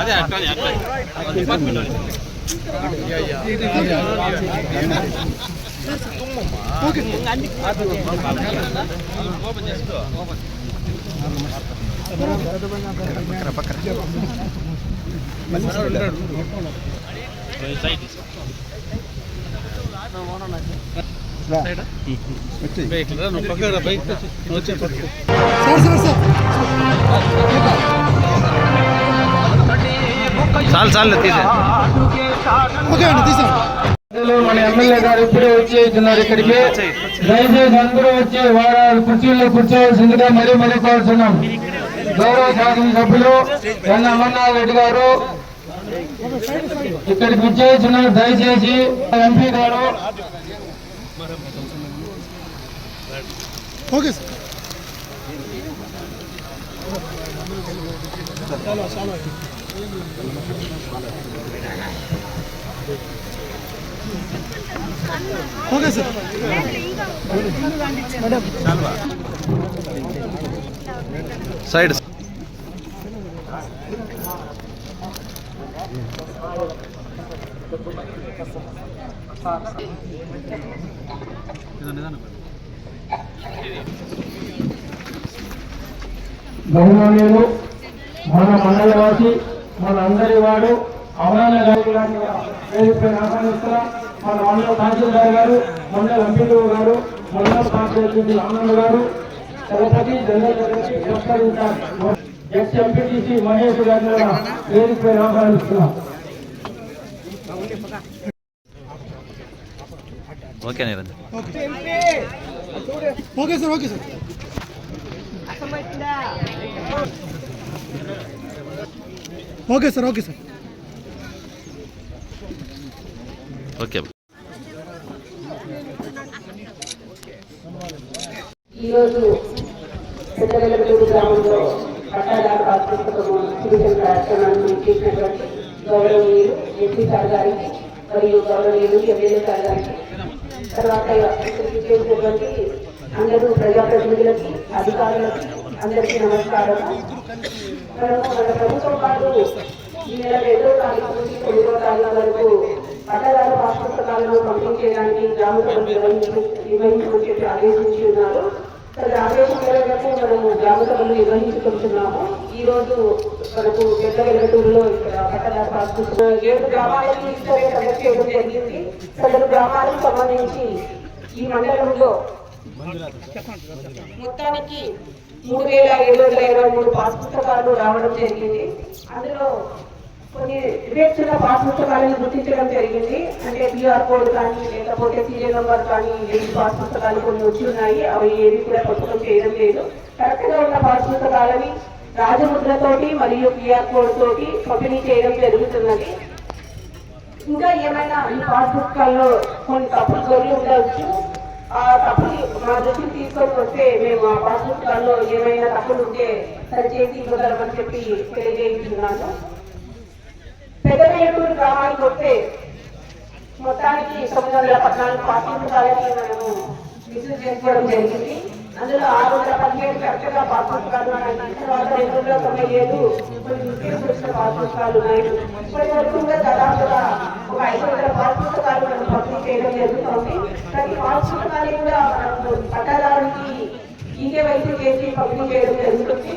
అదే అట్లా. ఓపెన్ చేసుకో ఓపెన్ సైడ్ తీసుకో. బైక్ రా, నువ్వు పక్కకు రా, బైక్ వచ్చి. నువ్వు వచ్చే పక్కకు. చాలు చాలు తీసే మన ఎమ్మెల్యే గారు ఇప్పుడే వచ్చేస్తున్నారు ఇక్కడికి. దయచేసి అందరూ వచ్చి వారు కుర్చీల్లో కూర్చోవలసిందిగా మరీ మరీ కోరుతున్నాం గౌరవ శాసన సభ్యులు ఎన్ అమర్నాథ్ రెడ్డి గారు ఇక్కడికి వచ్చేస్తున్నారు. దయచేసి ఎంపీ గారు. Okay sir. Okay sir. Side. గౌరవనీయులు మన మండలవాసి మన అందరి వాడు అవరాన గారి వేదికపై ఆహ్వానిస్తున్నాం మన మండల తహసీల్దార్ గారు మండల ఎంపీలు గారు మండల party Anand garu Chalapathi general ex MPTC Mahesh గారిని కూడా వేదికపై ఆహ్వానిస్తున్నాం. Okay Niranjan okay sir okay sir. Okay sir okay sir okay ఈరోజు పెద్దవెల్లూరు గ్రామంలో పట్టాదారు పాస్ పుస్తకము డిస్ట్రిబ్యూషన్ కార్యక్రమాన్ని చేసినటువంటి గౌరవనీయులు ఎంపీ సార్ గారికి మరియు గౌరవనీయులు ఎమ్మెల్యే సార్ గారికి తర్వాత ఇక్కడికి చేసినటువంటి అందరూ ప్రజాప్రతినిధులకి అధికారులకి అందరికీ నమస్కారం మన ప్రభుత్వం ఈ నెల రెండో తారీఖు నుంచి తొమ్మిదో తారీఖు వరకు పట్టదారు పాస్ పుస్తకాలను పంపిణీ చేయడానికి గ్రామ సభలు నిర్వహించమని చెప్పి ఆదేశించి ఉన్నారు మరి ఆదేశం మేరకు మనము గ్రామ సభలు నిర్వహించుకుంటున్నాము ఈ రోజు మనకు పెద్ద వెలుగుటూరులో ఇక్కడ పట్టదారు పాస్ పుస్తకం ఏడు చేయడం జరిగింది సదరు గ్రామాలకు సంబంధించి ఈ మండలంలో మొత్తానికి మూడు వేల ఏడు వందల ఇరవై మూడు పాస్ పుస్తకాలు రావడం జరిగింది. అందులో కొన్ని డిబేట్స్ ఉన్న పాస్ పుస్తకాలను గుర్తించడం జరిగింది. అంటే బిఆర్ కోడ్ కానీ లేకపోతే సీరియల్ నంబర్ కానీ లేని పాస్ పుస్తకాలు కొన్ని వచ్చి ఉన్నాయి. అవి ఏవి కూడా పుస్తకం చేయడం లేదు. కరెక్ట్గా ఉన్న పాస్ పుస్తకాలని రాజముద్రతోటి మరియు బిఆర్ కోడ్ తోటి పంపిణీ చేయడం జరుగుతున్నది. ఇంకా ఏమైనా ఈ పాస్ పుస్తకాల్లో కొన్ని తప్పులు దొరికి ఉండవచ్చు? ఆ తప్పులు మా దృష్టికి తీసుకొని వస్తే మేము ఆ పాస్ ఏమైనా తప్పులు ఉంటే సరిచేసి ఇవ్వగలమని చెప్పి తెలియజేస్తున్నాను పెద్దవేటూరు గ్రామానికి వస్తే మొత్తానికి తొమ్మిది వందల పద్నాలుగు పాస్ పుస్తకాలని మనము విజిట్ చేసుకోవడం జరిగింది. అందులో ఆరు వందల పదిహేడు చక్కగా పాస్ ఉన్నాయి. తర్వాత రెండు వందల తొంభై ఏడు కొన్ని మిస్టేక్స్ వచ్చిన పాస్ ఉన్నాయి. ఇప్పటి వరకు కూడా దాదాపుగా ఒక ఐదు వందల పాస్ మనం పంపిణీ చేయడం జరుగుతుంది. ప్రతి పాస్ కూడా మనము పట్టాదారునికి ఇంకే వైపు చేసి పంపిణీ చేయడం జరుగుతుంది.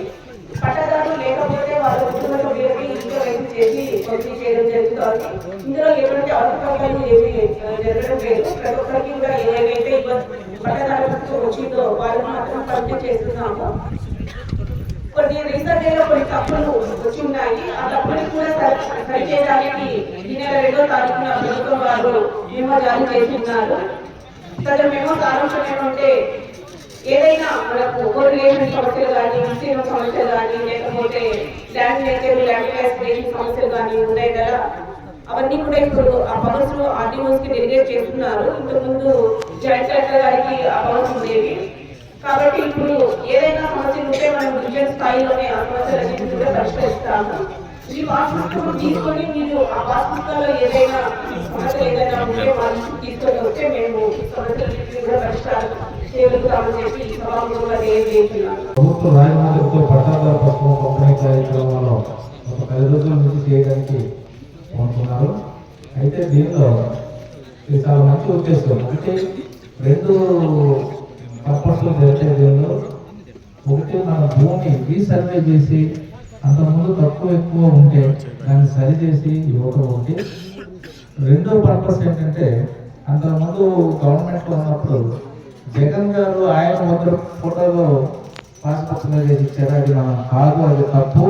పట్టదారులు లేకపోతే వాళ్ళ కుటుంబంలో వేరే ఇంట్లో వైపు చేసి పంపిణీ చేయడం జరుగుతుంది. ఇందులో ఎటువంటి అవసరాలు ఏమీ జరగడం లేదు. ప్రతి ఒక్కరికి కూడా ఏవైతే ఇబ్బంది పట్టదారులకు వచ్చిందో వాళ్ళని మాత్రం పంపిణీ చేస్తున్నాము. కొన్ని రీసెంట్గా కొన్ని తప్పులు వచ్చి ఉన్నాయి ఆ తప్పుని కూడా సరి- సరిచేయడానికి ఈ నెల రెండో తారీఖున ప్రభుత్వం వారు మేము జారీ చేస్తున్నారు. సరే మేము సారాంశం ఏమంటే ఏదైనా మనకు కోరిలేషన్ సమస్యలు కానీ విస్తీర్ణ సమస్యలు కానీ లేకపోతే ల్యాండ్ నేచర్ ల్యాండ్ క్లాసిఫికేషన్ సమస్యలు కానీ ఉన్నాయి కదా. అవన్నీ కూడా ఇప్పుడు ఆ పవర్స్లో కి డెలిగేట్ చేస్తున్నారు. ఇంతకుముందు జాయింట్ కలెక్టర్ గారికి ఆ పవర్స్ ఉండేవి. కాబట్టి ఇప్పుడు ఏదైనా సమస్యలు ఉంటే మనం డివిజన్ స్థాయిలోనే ఆ సమస్యలన్నింటినీ కూడా పరిష్కరిస్తాము. ఈ పాస్ తీసుకొని మీరు ఆ పాస్ ఏదైనా సమస్య ఏదైనా ఉంటే వాళ్ళు తీసుకొని వస్తే మేము కూడా పరిష్కారం చేయగలుగుతామని చెప్పి సభాముఖంగా తెలియజేస్తున్నాను. ప్రభుత్వ పంపిణీ కార్యక్రమంలో ఒక పది రోజుల నుంచి చేయడానికి అనుకున్నారు అయితే దీనిలో చాలా మంచి ఉద్దేశం. అంటే రెండు పర్పస్లు జరిగే దీనిలో ఒకటి మన భూమి రీసర్వే చేసి అంతకుముందు తక్కువ ఎక్కువ ఉంటే దాన్ని సరిచేసి ఇవ్వడం ఒకటి రెండో పర్పస్ ఏంటంటే అంతకుముందు గవర్నమెంట్లో ఉన్నప్పుడు జగన్ గారు ఆయన ముద్ర ఫోటోలో పాస్పోర్ట్ మీద చేసి ఇచ్చారు. అది మనం కాదు అది తప్పు.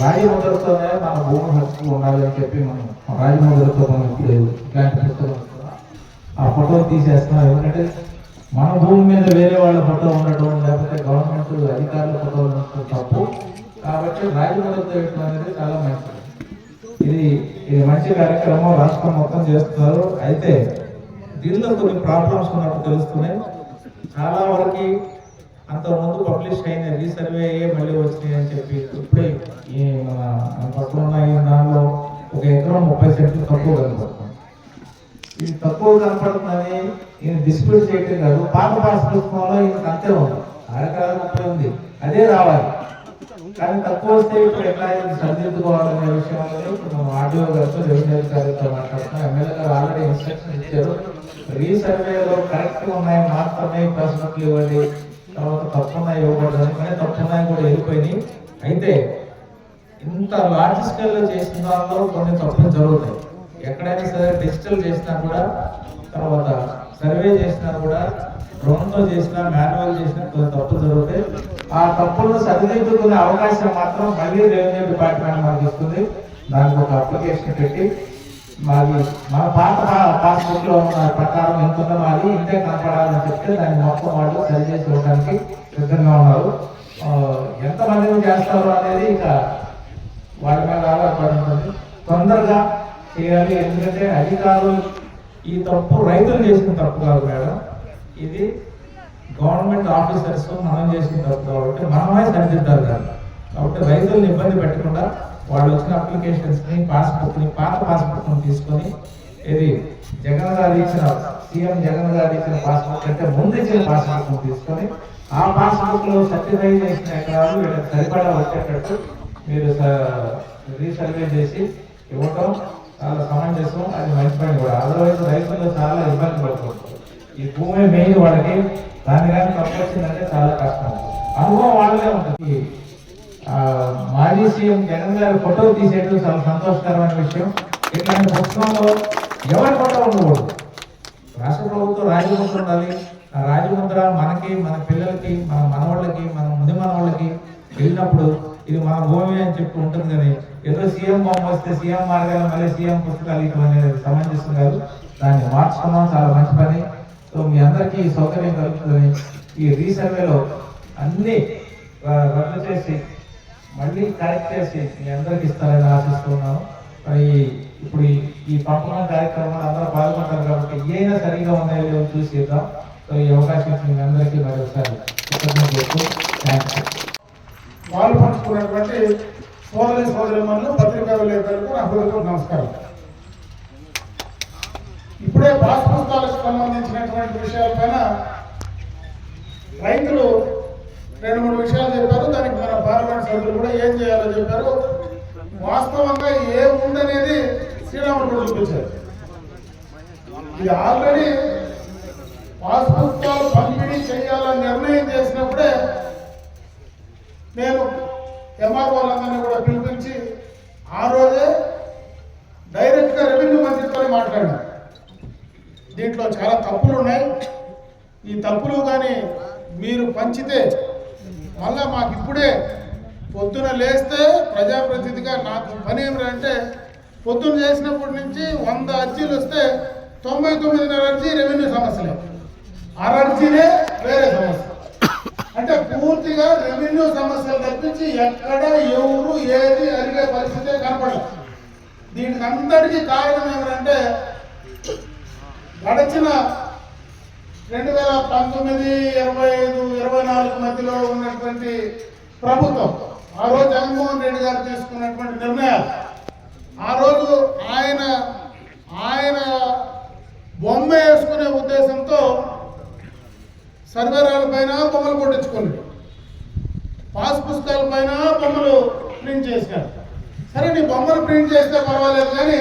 రాజముద్రతోనే మన భూమి హక్కు అని చెప్పి మనం రాజముద్రతో మనం ఇప్పుడు ఇలాంటి పుస్తకం ఆ ఫోటో తీసేస్తున్నాం. ఎందుకంటే మన భూమి మీద వేరే వాళ్ళ ఫోటో ఉండటం లేకపోతే గవర్నమెంట్ అధికారుల ఫోటో ఉండటం తప్పు. కాబట్టి రాజముద్రతో వేయటం అనేది చాలా మంచిది. ఇది ఇది మంచి కార్యక్రమం రాష్ట్రం మొత్తం చేస్తున్నారు. అయితే దీనిలో కొన్ని ప్రాబ్లమ్స్ ఉన్నట్టు తెలుస్తున్నాయి. చాలా వరకు అంత ముందు పబ్లిష్ అయిన రీసర్వే అయ్యే మళ్ళీ వచ్చినాయి అని చెప్పి ఇప్పుడే ఈ మన మన పక్కన ఉన్న ఈ దానిలో ఒక ఎకరం ముప్పై సెంట్లు తక్కువ కనబడుతుంది. ఇది తక్కువ కనపడుతుందని ఈయన డిస్ప్యూట్ చేయటం కాదు. పాత పాస్ పుస్తకంలో ఈయనకు అంతే ఉంది. అరకరాలు ముప్పై ఉంది. అదే రావాలి. కానీ తక్కువ వస్తే ఇప్పుడు ఎట్లా సరిదిద్దుకోవాలనే విషయంలో ఇప్పుడు మనం ఆర్డీఓ గారితో రెవెన్యూ అధికారితో మాట్లాడుతున్నాం. ఎమ్మెల్యే గారు ఆల్రెడీ ఇన్స్ట్రక్షన్ ఇచ్చారు. రీసర్వేలో కరెక్ట్ ఉన్నాయి మాత్రమే పర్సనట్లు ఇవ్వండి. తర్వాత తప్పున్నాయి ఇవ్వకూడదు కానీ తప్పున్నాయి కూడా వెళ్ళిపోయినాయి అయితే ఇంత లార్జ్ స్కేల్లో చేసిన దానిలో కొన్ని తప్పులు జరుగుతాయి. ఎక్కడైనా సరే డిజిటల్ చేసినా కూడా తర్వాత సర్వే చేసినా కూడా డ్రోన్తో చేసినా మాన్యువల్ చేసినా కొన్ని తప్పులు జరుగుతాయి. ఆ తప్పులను సరిదిద్దుకునే అవకాశం మాత్రం మళ్ళీ రెవెన్యూ డిపార్ట్మెంట్ మాకు ఇస్తుంది. దానికి ఒక అప్లికేషన్ పెట్టి మాది మన పాత పాస్బుక్లో ఉన్న ప్రకారం ఎంత ఉందో మాది ఇంతే కనపడాలని చెప్తే దాన్ని మొత్తం వాళ్ళు సరి చేసి ఇవ్వడానికి సిద్ధంగా ఉన్నారు. ఎంతమంది చేస్తారు అనేది ఇంకా వాటి మీద ఆధారపడి ఉంటుంది. తొందరగా చేయాలి. ఎందుకంటే అధికారులు ఈ తప్పు రైతులు చేసిన తప్పు కాదు మేడం. ఇది గవర్నమెంట్ ఆఫీసర్స్ మనం చేసిన తప్పు కాబట్టి మనమే సరిదిద్దాలి దాన్ని. కాబట్టి రైతులను ఇబ్బంది పెట్టకుండా వాళ్ళు వచ్చిన అప్లికేషన్స్ని పాత పాస్బుక్ తీసుకొని ఇది జగన్ గారు ఇచ్చిన సీఎం జగన్ గారు ఇచ్చిన పాస్బుక్ అంటే ముందు ఇచ్చిన పాస్బుక్ తీసుకొని ఆ పాస్బుక్ సర్టిఫై చేసిన ఎకరాలు వీళ్ళకి సరిపడా వచ్చేటట్టు మీరు రీసర్వే చేసి ఇవ్వటం చాలా చేస్తాం. అది మంచి పని కూడా. అదర్వైజ్ రైతులు చాలా ఇబ్బంది పడుతుంది. ఈ భూమి మెయిన్ వాళ్ళకి దాని కానీ తప్పు చాలా కష్టం. అనుభవం వాళ్ళే ఉంటుంది. మాజీ సీఎం జగన్ గారి ఫోటో తీసేయడం చాలా సంతోషకరమైన విషయం. ఇట్లాంటి పుస్తకంలో ఎవరి ఫోటో ఉండకూడదు. రాష్ట్ర ప్రభుత్వం రాజముద్ర ఉండాలి. ఆ రాజముద్ర మనకి మన పిల్లలకి మన మనవాళ్ళకి మన ముందు మనవాళ్ళకి వెళ్ళినప్పుడు ఇది మన భూమి అని చెప్పి ఉంటుంది కానీ ఏదో సీఎం బొమ్మ వస్తే సీఎం మార్గాలు మళ్ళీ సీఎం పుస్తకాలు ఇవ్వడం అనేది సమంజసం కాదు. దాన్ని మార్చుకున్నాం చాలా మంచి పని. సో మీ అందరికీ సౌకర్యం కలుగుతుందని ఈ రీసర్వేలో అన్ని రద్దు చేసి మళ్ళీ కరెక్ట్ చేసి మీ అందరికి ఇస్తారని ఆశిస్తున్నాను మరి ఇప్పుడు ఈ- ఈ పంపకం కార్యక్రమంలో అందరూ పాల్గొంటారు కాబట్టి ఏదైనా సరిగా ఉన్నాయో లేదో చూసి సో ఈ అవకాశం ఇచ్చిన మీ అందరికీ మరి ఒకసారి పాలు పంచుకున్నటువంటి సోదరి సోదరిమణులు పత్రికా విలేకరులకు నా హృదయపూర్వక నమస్కారం. ఇప్పుడే పాస్ పుస్తకాలకు సంబంధించినటువంటి విషయాలపైన రైతులు రెండు మూడు విషయాలు చెప్పారు దానికి మన పార్లమెంట్ సభ్యులు కూడా ఏం చేయాలో చెప్పారు. వాస్తవంగా ఏముందనేది శ్రీరాముడు కూడా చూపించారు. ఇది ఆల్రెడీ పాస్ పుస్తకాలు పంపిణీ చేయాలని నిర్ణయం చేసినప్పుడే నేను ఎంఆర్ఓలందరినీ కూడా పిలిపించి ఆ రోజే డైరెక్ట్గా రెవెన్యూ మంత్రితో మాట్లాడాను దీంట్లో చాలా తప్పులు ఉన్నాయి ఈ తప్పులు కానీ మీరు పంచితే మళ్ళా మాకు ఇప్పుడే పొద్దున లేస్తే ప్రజాప్రతినిధిగా నాకు పని ఏమిటంటే పొద్దున చేసినప్పటి నుంచి వంద అర్జీలు వస్తే తొంభై తొమ్మిదిన్నర అర్జీ రెవెన్యూ సమస్యలే. అరర్జీనే వేరే సమస్య. అంటే పూర్తిగా రెవెన్యూ సమస్యలు తప్పించి ఎక్కడ ఎవరు ఏది అడిగే పరిస్థితే కనపడదు. దీనికి అంతటికీ కారణం ఏమిటంటే గడిచిన రెండు వేల పంతొమ్మిది ఇరవై ఐదు ఇరవై నాలుగు మధ్యలో ఉన్నటువంటి ప్రభుత్వం ఆ రోజు జగన్మోహన్ రెడ్డి గారు తీసుకున్నటువంటి నిర్ణయాలు. ఆ రోజు ఆయన ఆయన బొమ్మ వేసుకునే ఉద్దేశంతో సర్వేరాల పైన బొమ్మలు కొట్టించుకోండి. పాస్ పుస్తకాల పైన బొమ్మలు ప్రింట్ చేశారు. సరే నీ బొమ్మలు ప్రింట్ చేస్తే పర్వాలేదు కానీ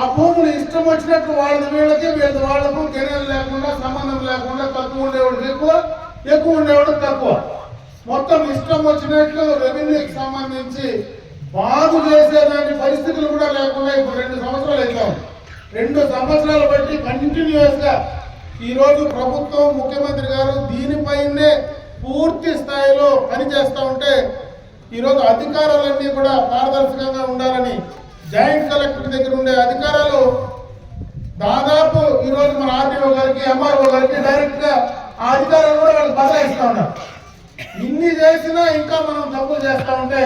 ఆ భూములు ఇష్టం వచ్చినట్టు వాళ్ళ వీళ్ళకి వీళ్ళ వాళ్ళకు కెరీర్ లేకుండా సంబంధం లేకుండా తక్కువ ఉండేవాడు ఎక్కువ ఎక్కువ ఉండేవాడు తక్కువ. మొత్తం ఇష్టం వచ్చినట్లు రెవెన్యూకి సంబంధించి బాగు చేసేదాని పరిస్థితులు కూడా లేకుండా ఇప్పుడు రెండు సంవత్సరాలు అవుతాం రెండు సంవత్సరాలు బట్టి కంటిన్యూస్గా ఈరోజు ప్రభుత్వం ముఖ్యమంత్రి గారు దీనిపైనే పూర్తి స్థాయిలో పనిచేస్తూ ఉంటే ఈరోజు అధికారాలన్నీ కూడా పారదర్శకంగా ఉండాలని జాయింట్ కలెక్టర్ దగ్గర ఉండే అధికారాలు దాదాపు ఈరోజు మన ఆర్టీఓ గారికి ఎంఆర్ఓ గారికి డైరెక్ట్గా ఆ అధికారాలు కూడా వాళ్ళకి బదలాయిస్తూ ఉన్నారు. ఇన్ని చేసినా ఇంకా మనం తప్పులు చేస్తూ ఉంటే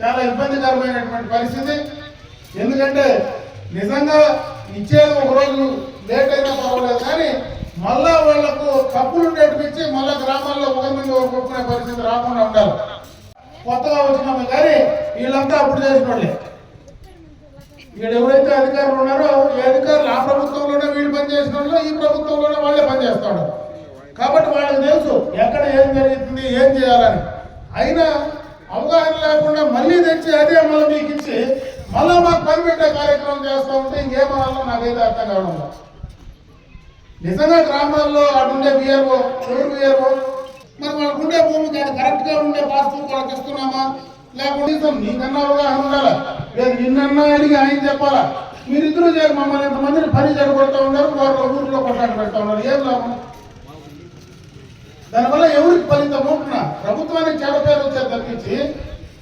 చాలా ఇబ్బందికరమైనటువంటి పరిస్థితి. ఎందుకంటే నిజంగా ఇచ్చేది ఒక రోజు లేట్ అయినా పర్వాలేదు కానీ మళ్ళా వాళ్ళకు కప్పులు నేర్పించి మళ్ళా గ్రామాల్లో ఒకరి మీద కొట్టుకునే పరిస్థితి రాకుండా ఉండాలి. కొత్తగా వచ్చినాము కానీ వీళ్ళంతా అప్పుడు చేసిన వాళ్ళే ఇక్కడ ఎవరైతే అధికారులు ఉన్నారో ఈ అధికారులు ఆ ప్రభుత్వంలోనే వీళ్ళు పనిచేసిన వాళ్ళు ఈ ప్రభుత్వంలోనే వాళ్ళే పనిచేస్తాడు కాబట్టి వాళ్ళకి తెలుసు ఎక్కడ ఏం జరుగుతుంది ఏం చేయాలని. అయినా అవగాహన లేకుండా మళ్ళీ తెచ్చి అదే మళ్ళీ మీకు ఇచ్చి మళ్ళీ మాకు పని పెట్టే కార్యక్రమం చేస్తూ ఉంటే ఇంకేమనాలో నాకైతే అర్థం కావడం నిజంగా గ్రామాల్లో అటుండే బియ్యవో ఎవరు బియ్యవో మరి వాళ్ళకు ఉండే భూమి అది కరెక్ట్గా ఉండే పాస్బుక్ వాళ్ళకి ఇస్తున్నామా? లేకుండా నీకన్నా అవగాహన ఉండాలా? లేదు నిన్నన్నా అడిగి ఆయన చెప్పాలా? మీరిద్దరూ చేరు మమ్మల్ని ఇంతమందిని పని జరగొడతా ఉన్నారు వారు ఊరిలో కొట్టాడు పెడతా ఉన్నారు. ఏం లాభం? దానివల్ల ఎవరికి ఫలితం? ఉంటున్నా ప్రభుత్వానికి చెడ పేరు వచ్చే తప్పించి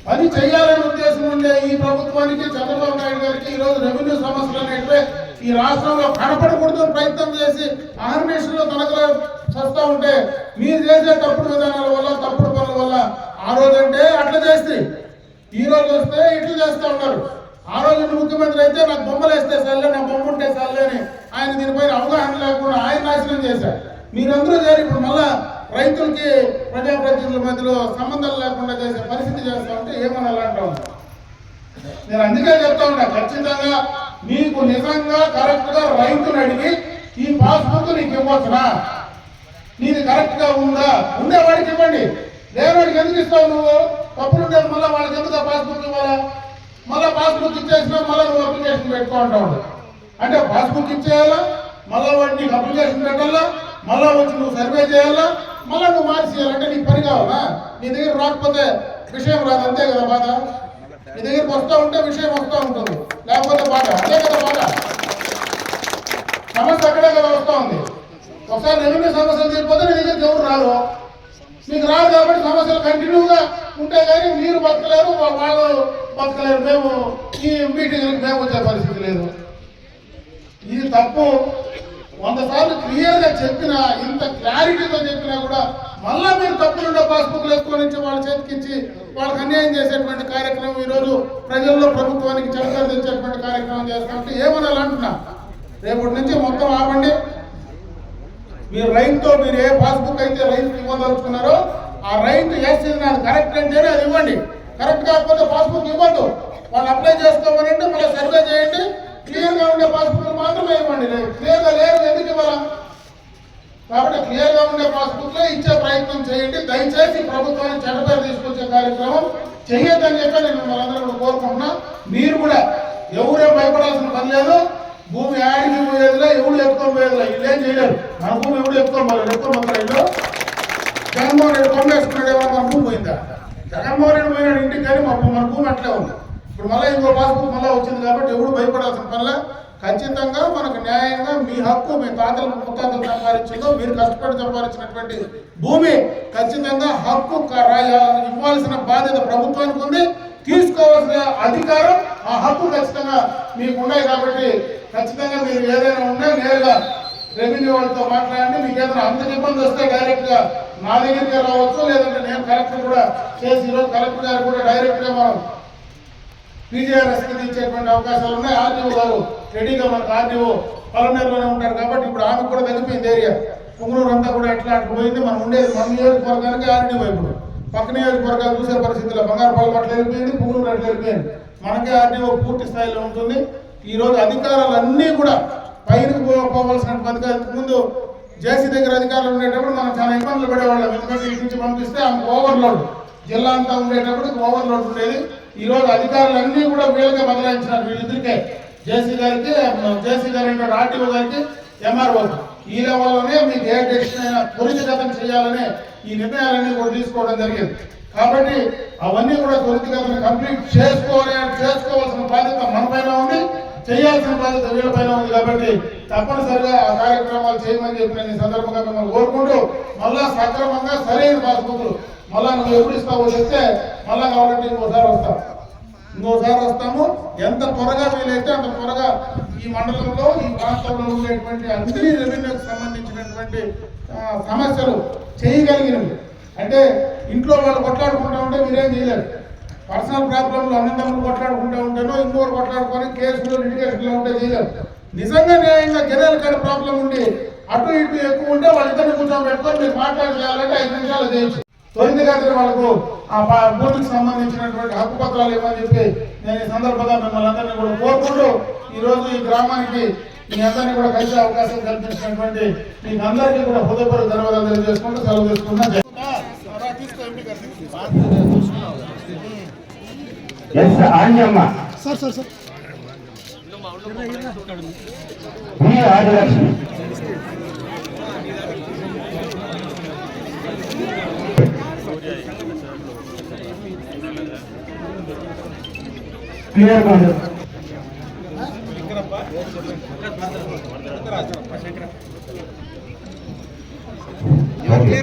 పని చేయాలనే ఉద్దేశం ఉండే ఈ ప్రభుత్వానికి చంద్రబాబు నాయుడు గారికి ఈ రోజు రెవెన్యూ సమస్యలు అనేటివే ఈ రాష్ట్రంలో కనపడకూడదు ప్రయత్నం చేసి ఆర్గనైజేషన్లో తనకలు వస్తూ ఉంటే మీరు చేసే తప్పుడు విధానాల వల్ల తప్పుడు పనుల వల్ల ఆ రోజు అట్లా చేస్తే. ఈ రోజు వస్తే ఇట్లా చేస్తూ ఉన్నారు. ఆ రోజు ముఖ్యమంత్రి అయితే నాకు బొమ్మలు వేస్తే సర్లే నా బొమ్మ ఉంటే సర్లే అని ఆయన దీనిపైన అవగాహన లేకుండా ఆయన నాశనం చేశారు. మీరందరూ చేరి ఇప్పుడు మళ్ళా రైతులకి ప్రజాప్రతినిధుల మధ్యలో సంబంధాలు లేకుండా చేసే పరిస్థితి చేస్తా ఉంటే ఏమని అంటా నేను అందుకే చెప్తా ఉంటా ఖచ్చితంగా నీకు నిజంగా కరెక్ట్గా రైతుని అడిగి ఈ పాస్బుక్ నీకు ఇవ్వచ్చునా? నీది కరెక్ట్గా ఉందా? ఉండేవాడికి ఇవ్వండి. లేనివాడికి ఎందుకు ఇస్తావు నువ్వు? తప్పులు ఉండేది మళ్ళీ వాళ్ళకి ఎందుకు పాస్బుక్ ఇవ్వాలా? మళ్ళీ పాస్బుక్ ఇచ్చేసినా మళ్ళీ నువ్వు అప్లికేషన్ పెట్టుకుంటా అంటే పాస్బుక్ ఇచ్చేయాలా? మళ్ళీ వాడిని నీకు అప్లికేషన్ పెట్టాలా? మళ్ళీ వచ్చి నువ్వు సర్వే చేయాలా? మళ్ళీ నువ్వు మార్చి చేయాలంటే నీకు పని కావాలా? నీ దగ్గర రాకపోతే విషయం రాదు. అంతే కదా బాధ? ఇది దగ్గరికి వస్తూ ఉంటే విషయం వస్తూ ఉంటుంది. లేకపోతే బాధ. అదే కదా బాధ. సమస్య అక్కడే కదా వస్తూ ఉంది. ఒకసారి రెవెన్యూ సమస్యలు తీరిపోతే నీ దగ్గరికి ఎవరు రారు? మీకు రాదు కాబట్టి సమస్యలు కంటిన్యూగా ఉంటాయి కానీ మీరు బతకలేరు వాళ్ళు బతకలేరు. మేము ఈ మీటింగ్లకు మేము వచ్చే పరిస్థితి లేదు. ఇది తప్పు వంద సార్లు క్లియర్గా చెప్పినా ఇంత క్లారిటీతో చెప్పినా కూడా మళ్ళా మీరు తప్పులుండే పాస్బుక్లు ఎక్కువ నుంచి వాళ్ళ చేతికించి వాళ్ళకి అన్యాయం చేసేటువంటి కార్యక్రమం ఈ రోజు ప్రజల్లో ప్రభుత్వానికి చరిత్ర తెచ్చేటువంటి కార్యక్రమం చేస్తామంటే ఏమనాలి అంటున్నా రేపటి నుంచి మొత్తం ఆపండి. మీరు రైతుతో మీరు ఏ పాస్బుక్ అయితే రైతుకి ఇవ్వదలుచుకున్నారో ఆ రైతు వేసేది నాకు కరెక్ట్ అంటేనే అది ఇవ్వండి. కరెక్ట్ కాకపోతే పాస్బుక్ ఇవ్వద్దు. వాళ్ళు అప్లై చేసుకోమనంటే మళ్ళీ సర్వే చేయండి. క్లియర్గా ఉండే పాస్బుక్ మాత్రమే ఇవ్వండి క్లియర్గా లేదు ఎందుకు ఇవ్వాలా కాబట్టి క్లియర్గా ఉండే పాస్బుక్లో ఇచ్చే ప్రయత్నం చేయండి. దయచేసి ప్రభుత్వాన్ని చెడ్డపేర తీసుకొచ్చే కార్యక్రమం చేయొద్దని చెప్పి నేను మిమ్మల్ని కూడా కోరుకుంటున్నా. మీరు కూడా ఎవరేం భయపడాల్సిన పని లేదు. భూమి ఆడికి పోయేదిలా ఎవడు ఎత్తుకొని పోయేదిలా వీళ్ళేం చేయలేరు. మన భూమి ఎవడు ఎత్తుకొని పోలేదు ఎత్తుకొని పోతారు వీళ్ళు జగన్మోహన్ రెడ్డి బొమ్మ వేసుకున్నాడు మన భూమి పోయిందా? జగన్మోహన్ రెడ్డి పోయినాడు ఇంటికి కానీ మా మన భూమి అట్లే ఉంది. ఇప్పుడు మళ్ళీ ఇంకో పాస్బుక్ మళ్ళీ వచ్చింది కాబట్టి ఎవడు భయపడాల్సిన పనిలే ఖచ్చితంగా మనకు న్యాయంగా మీ హక్కు మీ తాతలు ముత్తాతలు సంపాదించిందో మీరు కష్టపడి సంపాదించినటువంటి భూమి ఖచ్చితంగా హక్కు ఇవ్వాల్సిన బాధ్యత ప్రభుత్వానికి ఉంది. తీసుకోవాల్సిన అధికారం ఆ హక్కు ఖచ్చితంగా మీకు ఉన్నాయి కాబట్టి ఖచ్చితంగా మీరు ఏదైనా ఉన్నా నేరుగా రెవెన్యూ వాళ్ళతో మాట్లాడండి. మీకు ఏదైనా అంత ఇబ్బంది వస్తే డైరెక్ట్గా నా దగ్గరికి రావచ్చు. లేదంటే నేను కలెక్టర్ కూడా చేసి ఈరోజు కలెక్టర్ గారు కూడా డైరెక్ట్గా మనం పీజీఆర్ఎస్కి ఇచ్చేటువంటి అవకాశాలు ఉన్నాయి. ఆర్డీఓ గారు రెడీగా మనకు ఆర్డీఓ పలనేరులోనే ఉంటారు కాబట్టి ఇప్పుడు ఆమె కూడా తగ్గిపోయింది ఏరియా. పుంగనూరు అంతా కూడా ఎట్లా అట్లా పోయింది మనం ఉండేది మన నియోజకవర్గానికి ఆర్డీఓ ఇప్పుడు. పక్క నియోజకవర్గాలు చూసే పరిస్థితిలో బంగారుపాలెం అట్లా వెళ్ళిపోయింది పువ్వులు అట్లా వెళ్ళిపోయింది. మనకే ఆర్డీఓ పూర్తి స్థాయిలో ఉంటుంది. ఈరోజు అధికారాలు అన్నీ కూడా పైనకు పో- ముందు జేసీ దగ్గర అధికారులు ఉండేటప్పుడు మనం చాలా ఇబ్బందులు పడేవాళ్ళం. ఎందుకంటే ఇటు నుంచి పంపిస్తే ఆమె ఓవర్లోడ్ జిల్లా అంతా ఉండేటప్పుడు ఓవర్లోడ్ ఉండేది. ఈ రోజు అధికారులన్నీ కూడా వీళ్ళకే బదలాయించినారు. వీళ్ళిద్దరికే. జేసీ గారికి జేసీ గారి అంటే ఆర్టీఓ గారికి ఎంఆర్ఓ ఈ లెవెల్లోనే మీకు ఏ డెసిషన్ అయినా త్వరితగతం చేయాలనే ఈ నిర్ణయాలన్నీ కూడా తీసుకోవడం జరిగింది. కాబట్టి అవన్నీ కూడా త్వరితగతం కంప్లీట్ చేసుకోవాలి చేసుకోవాల్సిన బాధ్యత మన పైన ఉంది. చేయాల్సిన బాధ్యత వీళ్ళపైన ఉంది కాబట్టి తప్పనిసరిగా ఆ కార్యక్రమాలు చేయమని చెప్పి నేను ఈ సందర్భంగా మిమ్మల్ని కోరుకుంటూ మళ్ళా సక్రమంగా సరైన పాస్బుక్లు మళ్ళా నువ్వు ఎప్పుడు ఇస్తావో చెప్తే మళ్ళా కావాలంటే ఇంకోసారి వస్తాం. ఇంకోసారి వస్తాము. ఎంత త్వరగా వీలైతే అంత త్వరగా ఈ మండలంలో ఈ ప్రాంతంలో ఉండేటువంటి అన్ని రెవెన్యూకి సంబంధించినటువంటి సమస్యలు చేయగలిగినవి. అంటే ఇంట్లో వాళ్ళు కొట్లాడుకుంటా ఉంటే మీరేం చేయలేరు. పర్సనల్ ప్రాబ్లంలు అన్నదమ్ములు కొట్లాడుకుంటూ ఉంటేనో ఇంకోరు కొట్లాడుకొని కేసులు లిటిగేషన్లో ఉంటే చేయలేదు నిజంగా న్యాయంగా జనరల్ కాడ ప్రాబ్లం ఉండి అటు ఇటు ఎక్కువ ఉంటే వాళ్ళిద్దరిని కూర్చొని పెట్టుకొని మీరు మాట్లాడి చేయాలంటే ఐదు నిమిషాలు చేయొచ్చు. త్వరితగతిన వాళ్ళకు ఆ ప- భూమికి సంబంధించినటువంటి హక్కు పత్రాలు ఇవ్వని చెప్పి నేను ఈ సందర్భంగా మిమ్మల్ని అందరినీ కూడా కోరుకుంటూ ఈరోజు ఈ గ్రామానికి మీ అందరినీ కూడా కలిసే అవకాశం కల్పించినటువంటి మీకు అందరికీ కూడా హృదయపూర్వక ధన్యవాదాలు తెలియజేసుకుంటూ సెలవు తీసుకున్నా S Anjamma sir sir sir B Adilakshmi clear కాదు ఓకే.